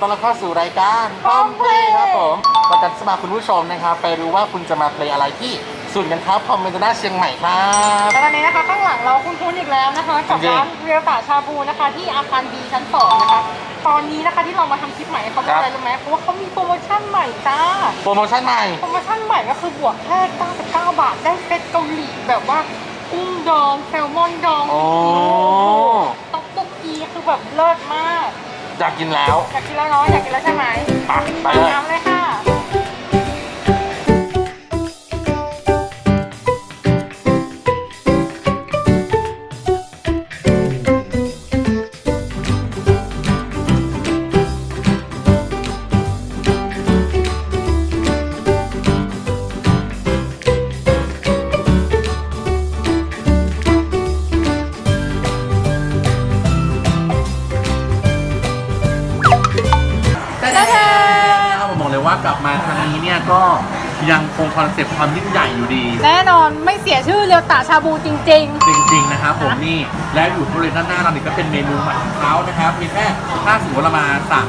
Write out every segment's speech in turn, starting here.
ต้อนรับเข้าสู่รายการพร้อมเพลย์ครับผมรายการสมาคุณผู้ชมนะครับ ไปรู้ว่าคุณจะมาเพลย์อะไรที่ศูนย์กันครับคอมเมนต์ด้าเชียงใหม่ครับแล้วตอนนี้นะคะข้างหลังเราคุ้นๆอีกแล้วนะคะกับจริงร้านเรียวตาชาบูนะคะ ที่อาคารบีชั้นสองนะคะตอนนี้นะคะที่เรามาทำคลิปใหม่เขาบอกอะไรรู้ไหมเพราะว่าเขามีโปรโมชั่นใหม่จ้าโปรโมชั่นใหม่โปรโมชั่นใหม่ก็คือบวกแค่99บาทได้เซตเกาหลีแบบว่ากุ้งดองแซลมอนดองโอ้ต๊อกตุ๊กกีคือแบบเลิศมาก อยากกินแล้วอยากกินแล้วเนาะอยากกินแล้วใช่ไหมไปไปเลย น้ำเลยค่ะ ยังคงคอนเซปต์ความยิ่งใหญ่อยู่ดี แน่นอนไม่เสียชื่อเรียวตาชาบูจริง จริงๆนะครับผมนี่และอยู่บริเวณด้านหน้าเรานี่ก็เป็นเมนูใหม่ของเขานะครับมีแค่ถ้าสมมติเรามาสั่ง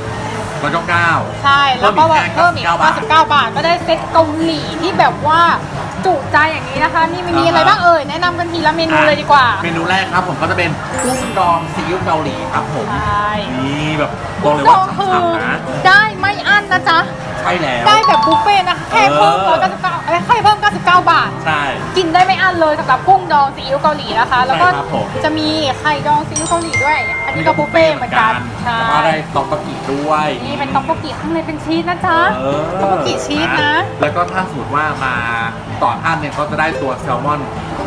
ร้อยเก้าเก้าๆใช่แล้วก็แบบเพิ่มอีก99บาท99 บาทก็ได้เซตเกาหลีที่แบบว่าจุใจอย่างนี้นะคะ นี่มีอ่าฮะอะไรบ้างเอ่ยแนะนำกันทีละเมนูเลยดีกว่า เมนูแรกครับผมก็จะเป็นกุ้งดองซีอิ๊วเกาหลีครับผมใช่นี่แบบบอกเลยว่าก็คือฉ่ำๆนะ ได้ ไม่อั้นนะจ๊ะ ใช่แล้ว ได้แบบบุฟเฟ่ต์นะคะแค่เพิ่มเออ 199เอ้ยแค่เพิ่ม 99 บาท ใช่ กินได้ไม่อั้นเลยสำหรับกุ้งดองซีอิ๊วเกาหลีนะคะ แล้วก็ใช่ครับผม จะมีไข่ดองซีอิ๊วเกาหลีด้วย อันนี้ก็บุฟเฟ่ต์เหมือนกันใช่แล้วก็ได้ตอกตะกิด้วย นี่เป็นต๊อกโบกิข้างในเป็นชีสนะจ๊ะ เออต๊อกโบกิชีสนะ แล้วก็ถ้าสมมติว่ามาต่อท่านเนี่ยก็จะได้ตัวแซลมอน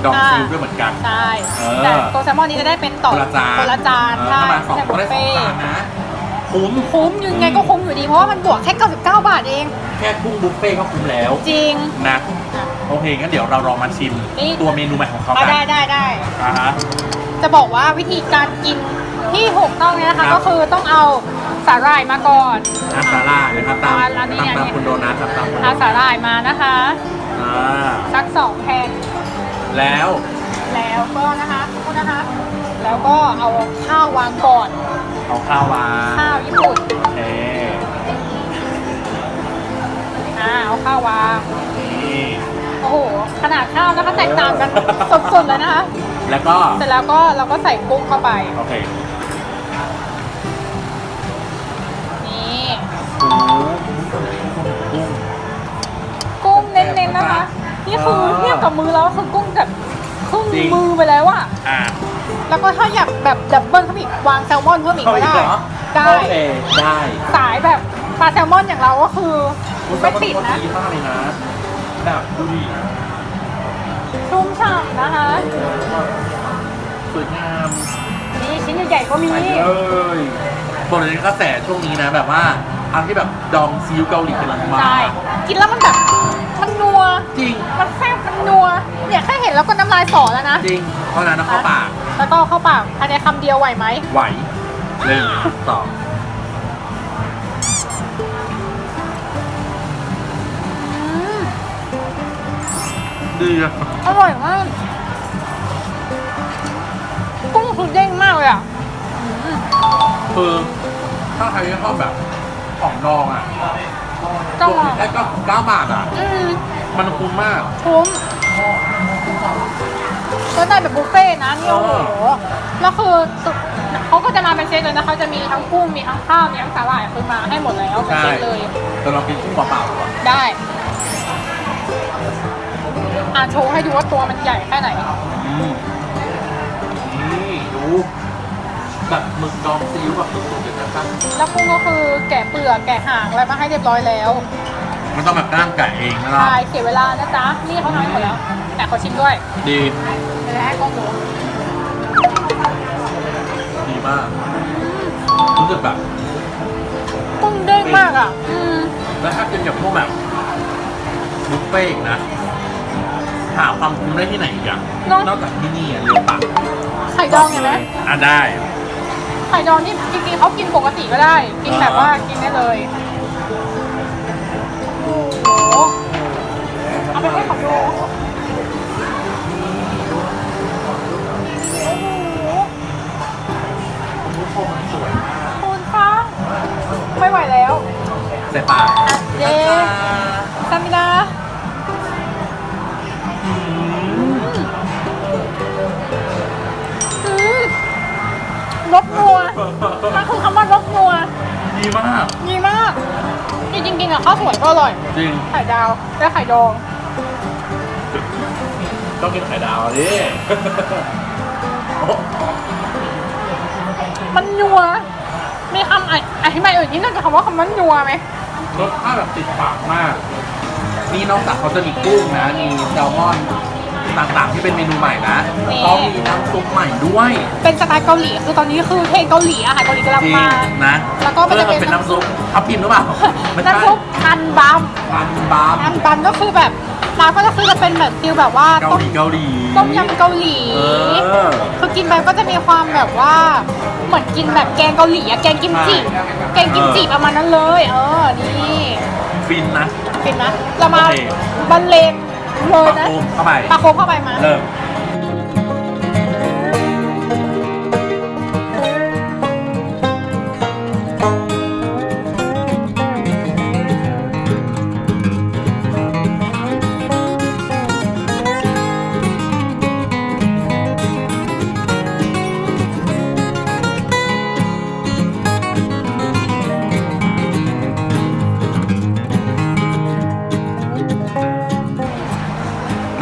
ดองอ่าซิลด้วยเหมือนกัน ใช่ เออ แต่ตัวแซลมอนนี้จะได้เป็นต่อคนละจานคนละจานเออใช่ถ้ามาสองแต่ก็บุได้ฟสองเฟ่จานนะ คุ้มคุ้มยังไงก็คุ้มอยู่ดี เพราะว่ามันบวกแค่99 บาทเอง แค่กุ้งบุฟเฟ่ต์ก็คุ้มแล้วจริง นะโอเคงั้นเดี๋ยวเราลองมาชิม นี่ ตัวเมนูใหม่ของเขาอะกันได้ได้ได้ อ่าฮะ จะบอกว่าวิธีการกินที่ถูกต้องเนี่ยนะคะครับก็คือต้องเอาสาหร่ายมาก่อนอาซาร่านะครับตามอ่าร้านนี้ตามเนี่ย ตามคุณโดนัทครับตามคุณโดเอานัทสาหร่ายมานะคะอ่าสักสองแผ่นแล้วแล้วก็นะคะทุกคนนะคะ แล้วก็เอาข้าววางก่อน เอาข้าววางข้าวญี่ปุ่นโอเคอ่าเอาข้าววางนี่ โอ้โหขนาดข้าวนะคะแตกต่างกันสดๆเลยนะคะแล้วก็เสร็จแล้วก็เราก็ใส่กุ้งเข้าไปโอเคนี่โอ้โหกุ้งกุ้งเน้นๆนะคะนี่คือเออเทียบกับมือแล้วคือกุ้งแบบครึ่งจริงมือไปแล้วอะอ่า แล้วก็ถ้าอยากแบบดับเบิลเข้าไปอีกวางแซลมอนเพิ่มอีกเอาก็อีกได้เหรอ ได้ โอเคได้สายแบบปลาแซลมอนอย่างเราก็คือไม่ติดนะดีมากเลยนะแบบดูดิชุ่มฉ่ำนะคะ สวยงามนี่ชิ้นใหญ่ๆก็มี ไปเลยบอกเลยกระแสช่วงนี้นะ แบบว่าอันที่แบบดองซีอิ๊วเกาหลีกำลังมาใช่ กินแล้วมันแบบ มันนัว จริง มันแซ่บมันนัวเนี่ยแค่เห็นแล้วก็น้ำลายสอแล้วนะ จริงเพราะฉะนั้นเอาเข้าปาก แล้วก็เข้าปากภายในคำเดียวไหวไหมไหวหนึ่งสองอืมดีอะอร่อยมากกุ้งคือเด้งมากเลยอะอืมคือถ้าใครชอบแบบของดองอะต้องลองแค่ก็เก้าบาทอะอืมมันคุ้มมากคุ้ม ก็ได้แบบบุฟเฟ่ต์นะนี่โอ้โหแล้วคือเขาก็จะมาเป็นเซตเลยนะเขาจะมีทั้งกุ้งมีทั้งข้าวมีทั้งสาหร่ายคือมาให้หมดแล้วเป็นใช่เซตเลยแต่เรากินกุ้งเปล่าๆก่อนได้อ่าโชว์ให้ดูว่าตัวมันใหญ่แค่ไหนอืมนี่ดูแบบหมึกดองซีอิ๊วแบบสุดๆเลยนะครับแล้วกุ้งก็คือแกะเปลือกแกะหางอะไรมาให้เรียบร้อยแล้ว มันต้องแบบกล้างไก่เองนะครับ ใช่เสียเวลานะจ๊ะ นี่เขาทำให้หมดแล้ว แต่ขอชิมด้วยดีเดี๋ยวให้กล้องดูดีมากรู้สึกแบบกุ้งเด้งมากอะ อืมแล้วถ้ากินกับพวกแบบบุฟเฟ่ต์อีกนะ หาความคุ้มได้ที่ไหนอีกอะเนอะนอกจากที่นี่อะเรือปักไข่ดองเห็นไหมอะได้ ไข่ดองที่จริงๆเขากินปกติก็ได้ กินแบบว่ากินได้เลย ดีมาก ดีมากจริงๆกินกับข้าวสวยก็อร่อย จริง ไข่ดาวและไข่ดอง ต้องกินไข่ดาวดิ มันนัว มีคำออธิบายอื่นที่นอกจากคำว่าคำว่านัวไหมรสชาติแบบติดปากมาก นี่นอกจากเขาจะมีกุ้งนะ มีแซลมอน ต่างๆ ที่เป็นเมนูใหม่นะเขามีน้ำซุปใหม่ด้วยเป็นสไตล์เกาหลีคือตอนนี้คือเทรนด์เกาหลีอาหารเกาหลีกำลังจริงมา นะแล้วก็มันจะเป็น เป็นน้ำซุปทับทิมหรือเปล่าไม่ใช่น้ำซุปอันบัมมันบาร์อันบัมก็คือแบบร้านก็จะคือจะเป็นแบบฟิลแบบว่าเกาต้มหลีเกาหลี ต้มยำเกาหลี เออ คือกินไปก็จะมีความแบบว่าเหมือนกินแบบแกงเกาหลีอะแกงกิมจิใช่ แกงกิมจิประมาณนั้นเลย เออนี่ฟินนะเป็นนะเรามาโอเค บรรเลง เลยปลานะโคมเข้าไปปลาโคมเข้าไปมา เริ่ม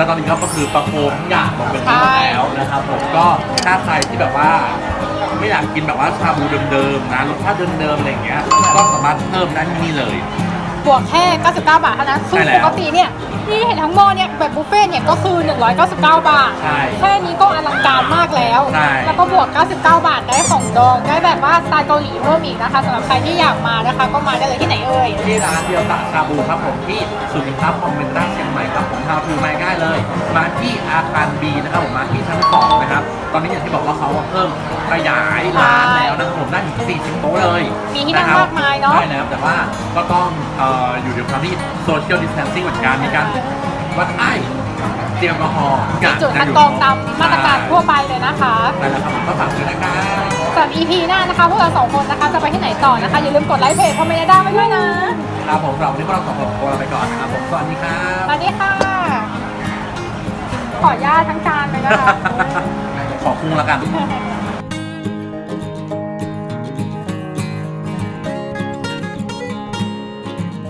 แล้วตอนนี้ก็คือประโคมทุกอย่างลงเป็นที่หมดแล้วนะครับผมก็ถ้าใครที่แบบว่า ไม่อยากกินแบบว่าชาบูเดิมๆนะรสชาติเดิมๆอะไรอย่างเงี้ยก็สามารถเพิ่มได้ที่นี่เลย บวกแค่ 99 บาทเท่านั้นคือใช่แล้ปวกติเนี่ยที่เห็นทั้งหม้อเนี่ยแบบบุฟเฟ่ต์เนี่ยก็คือ 199 บาท ใช่แค่นี้ก็อลังการมากแล้ว ใช่ แล้วก็บวก 99 บาทได้ของดองได้แบบว่าสไตล์เกาหลีเพิ่มอีกนะคะสำหรับใครที่อยากมานะคะ ก็มาได้เลยที่ไหนเอ่ย ที่ร้านเดียวตะชาบูครับผมที่ศูนย์การค้าคอมเมนต์ด้านเชียงใหม่ครับผมทาวทูมาง่ายเลย มาที่อาคารบีนะครับผมมาที่ชั้นสองนะครับ ตอนนี้อย่างที่บอกว่าเขาเพิ่มขยายร้านแล้วนะครับผมได้ถึง40โต๊ะเลยมีที่นั่งะครับมากมายเนอะ ใช่แล้วแต่ว่าก็ต้องเอ่ออยู่ในความที่โซเชียลดิส a ทนซิ่งเหมือนกันมีการวัดไข้เจลแอลกอฮอล์ทุกอย่างจุดคัดกรองตามมาตรการทั่วไปเลยนะคะใช่แล้วครับผมก็ฝากด้วยนะครับสำหรับ EP หน้านะคะพวกเราสองคนนะคะจะไปที่ไหนต่อนะคะ อย่าลืมกดไลค์เพจพอมเมนด้าไว้ด้วยนะครับผมเราวันนี้พวกเราสองคนขอลาไปก่อนนะครับผมสวัสดีครับสวัสดีค่ะ ขออนุญาตทั้งจานเลยนะคะขอคุ้งแล้วกันเ